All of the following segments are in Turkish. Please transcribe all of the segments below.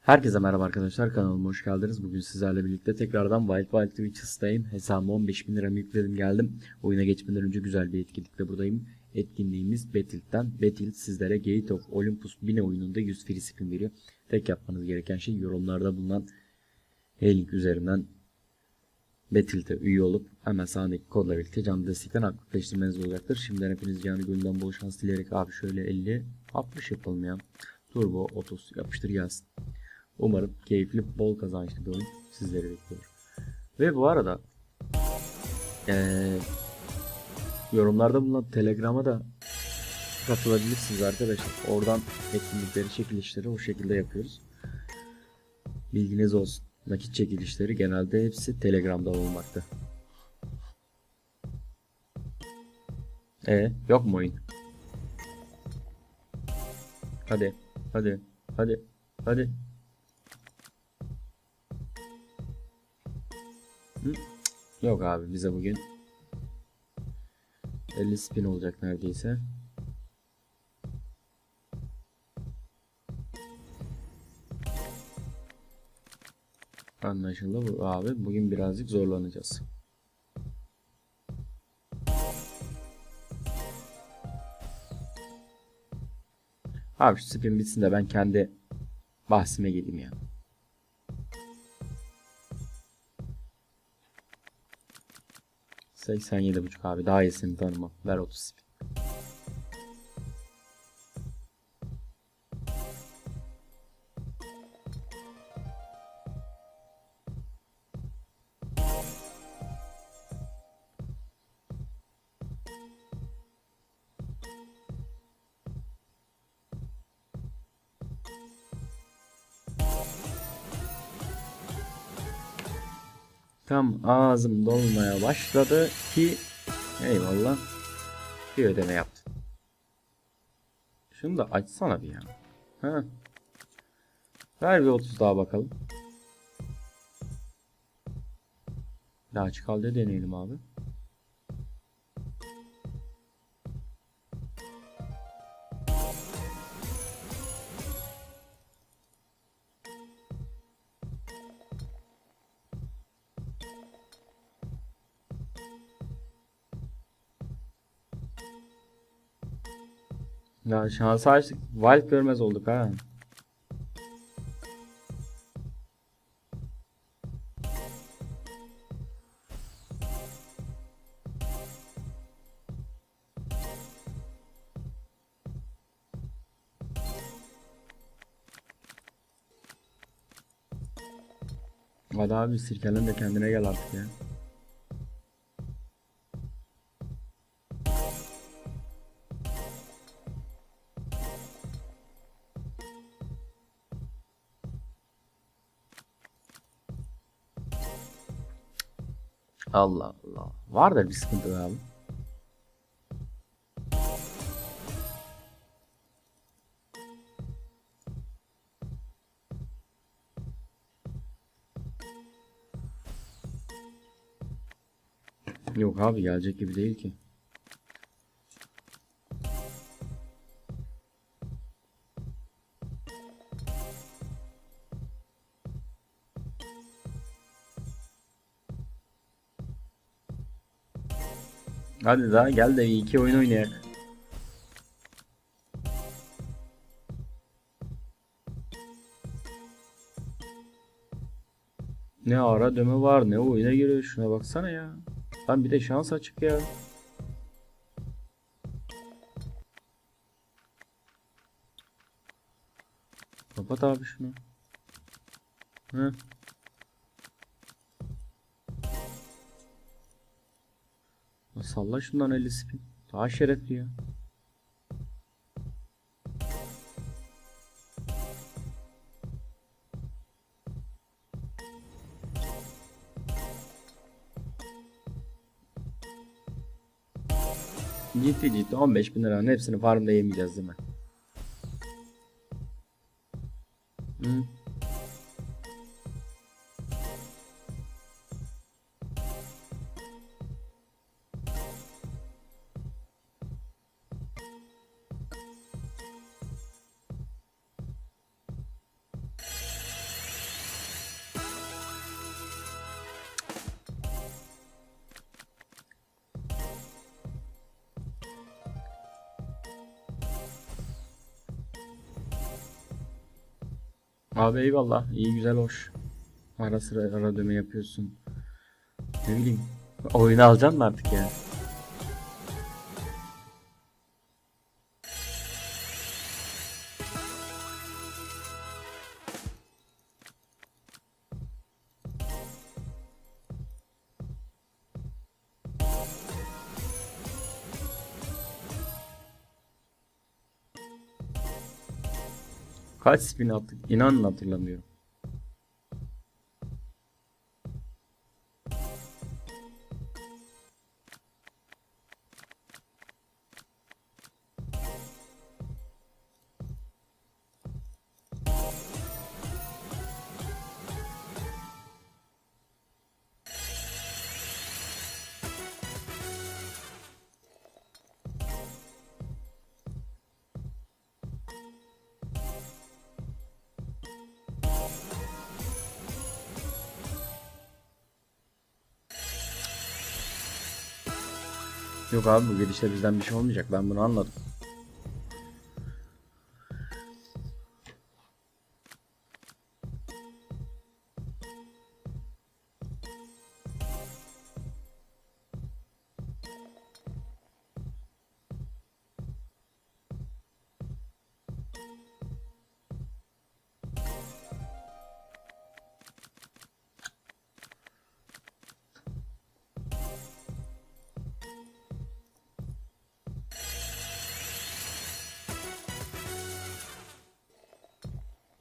Herkese merhaba arkadaşlar kanalıma hoş geldiniz. Bugün sizlerle birlikte tekrardan Wild Wild Witches'tayım. Hesabıma 15.000 lira yükledim geldim. Oyuna geçmeden önce güzel bir etkinlikle buradayım. Etkinliğimiz Battlefield'den. Battlefield sizlere Gate of Olympus Bine oyununda 100 free spin veriyor. Tek yapmanız gereken şey yorumlarda bulunan H-Link üzerinden Battlefield'e üye olup hemen sağdaki kodla birlikte canlı destekten aktifleştirmeniz olacaktır. Şimdiden hepiniz canı gönülden bol şans dileyerek abi şöyle 50 60 yapalım ya. Turbo 30 yapıştır gelsin. Umarım keyifli, bol kazançlı bir oyun sizleri bekliyor. Ve bu arada eee, yorumlarda bulunan Telegram'a da katılabilirsiniz arkadaşlar. Oradan etkinlikleri, çekilişleri o şekilde yapıyoruz. Bilginiz olsun. Nakit çekilişleri genelde hepsi Telegram'da olmakta. E yok mu oyun? Hadi, hadi, hadi, hadi. Yok abi bize bugün 50 spin olacak neredeyse. Anlaşıldı bu abi. Bugün birazcık zorlanacağız. Abi şu spin bitsin de ben kendi bahsime geleyim ya. Yani. 87.5 abi. Daha iyisini tanımam. Ver 30 spin. Tam ağzım dolmaya başladı ki eyvallah bir ödeme yaptım. Şunu da açsana bir ya. Ha. Ver bir 30 daha bakalım. Daha açık halde deneyelim abi. Ya şansı açtık. Wild görmez olduk ha. Hadi abi sirkelen de kendine gel artık ya. Allah Allah. Var da bir sıkıntı abi. Yok abi gelecek gibi değil ki. Hadi daha gel de iki oyun oynayak. Ne ara döme var ne oyuna giriyor şuna baksana ya. Lan bir de şans açık ya. Kapat abi şunu. Hı. Salla şundan 50 spin. Daha şerefli ya. Ciddi ciddi 15 bin liranın hepsini farmda yemeyeceğiz değil mi? Hı. Abi eyvallah. iyi güzel hoş. Ara sıra ara ödeme yapıyorsun. Ne bileyim. Oyunu alacaksın mı artık ya? Kaç spin attık? İnanın hatırlamıyorum. Yok abi bu gidişle bizden bir şey olmayacak. Ben bunu anladım.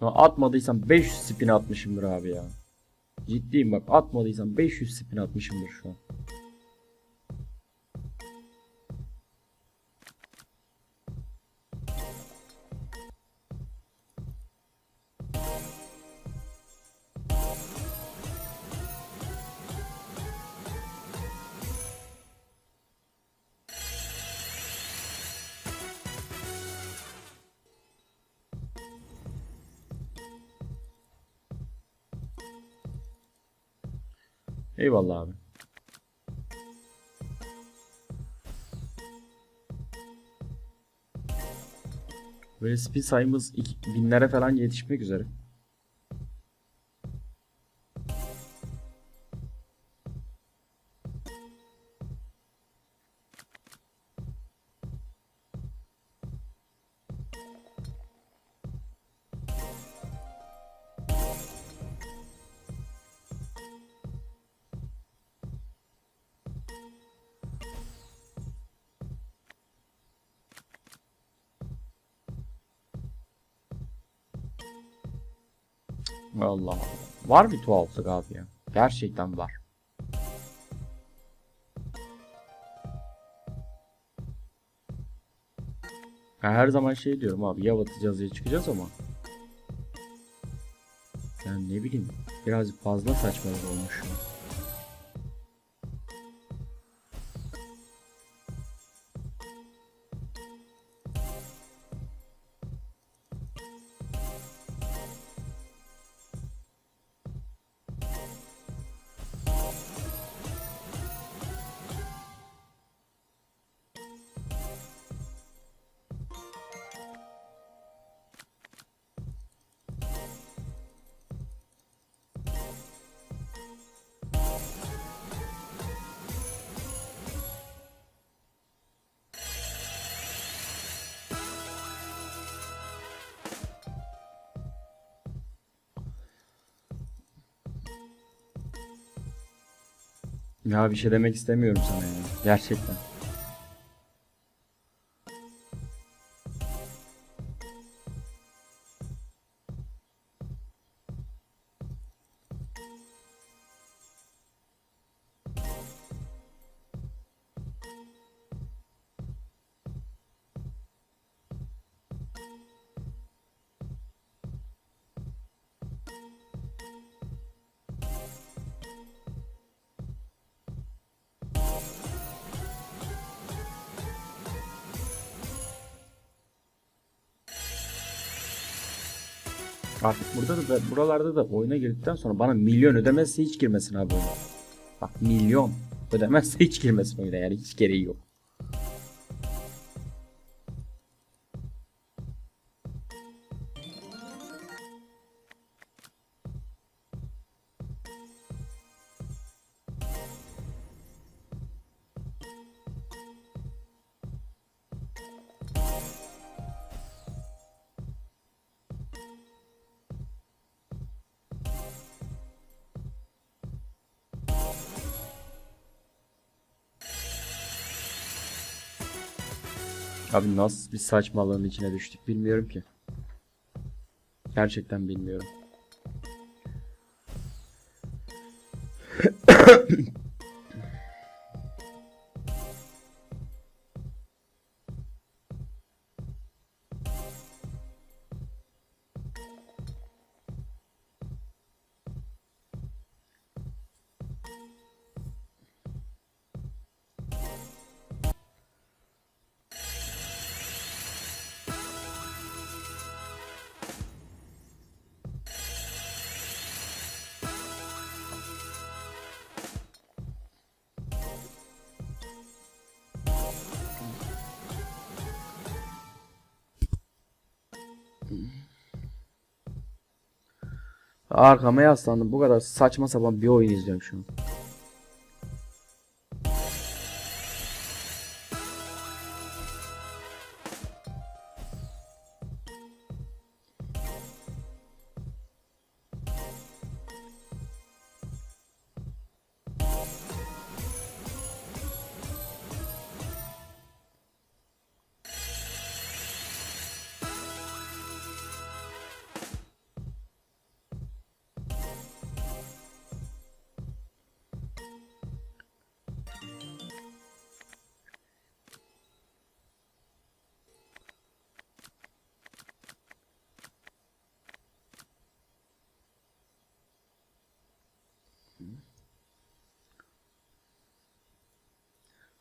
Atmadıysam 500 spin atmışımdır abi ya. Ciddiyim bak atmadıysam 500 spin atmışımdır şu an. Eyvallah abi. Böyle spin sayımız binlere falan yetişmek üzere. Allah. Var bir tuhaflık abi ya. Gerçekten var. Ben her zaman şey diyorum abi ya batacağız ya çıkacağız ama. Yani ne bileyim birazcık fazla saçmalık olmuş Ya bir şey demek istemiyorum sana ya. Gerçekten. Artık burada da buralarda da oyuna girdikten sonra bana milyon ödemezse hiç girmesin abi. Bak milyon ödemezse hiç girmesin oyuna yani hiç gereği yok. Abi nasıl bir saçmalığın içine düştük bilmiyorum ki. Gerçekten bilmiyorum. Arkama yaslandım. Bu kadar saçma sapan bir oyun izliyorum şu an.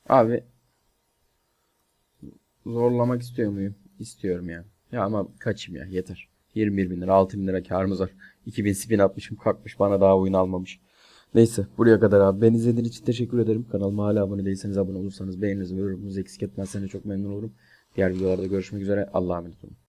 Abi zorlamak istiyor muyum? İstiyorum ya. Ya ama kaçayım ya yeter. 21 bin lira 6 bin lira karımız var. 2000 spin atmışım kalkmış bana daha oyun almamış. Neyse buraya kadar abi. Ben izlediğiniz için teşekkür ederim. Kanalıma hala abone değilseniz abone olursanız beğeniniz ve yorumunuzu eksik etmezseniz çok memnun olurum. Diğer videolarda görüşmek üzere. Allah'a emanet olun.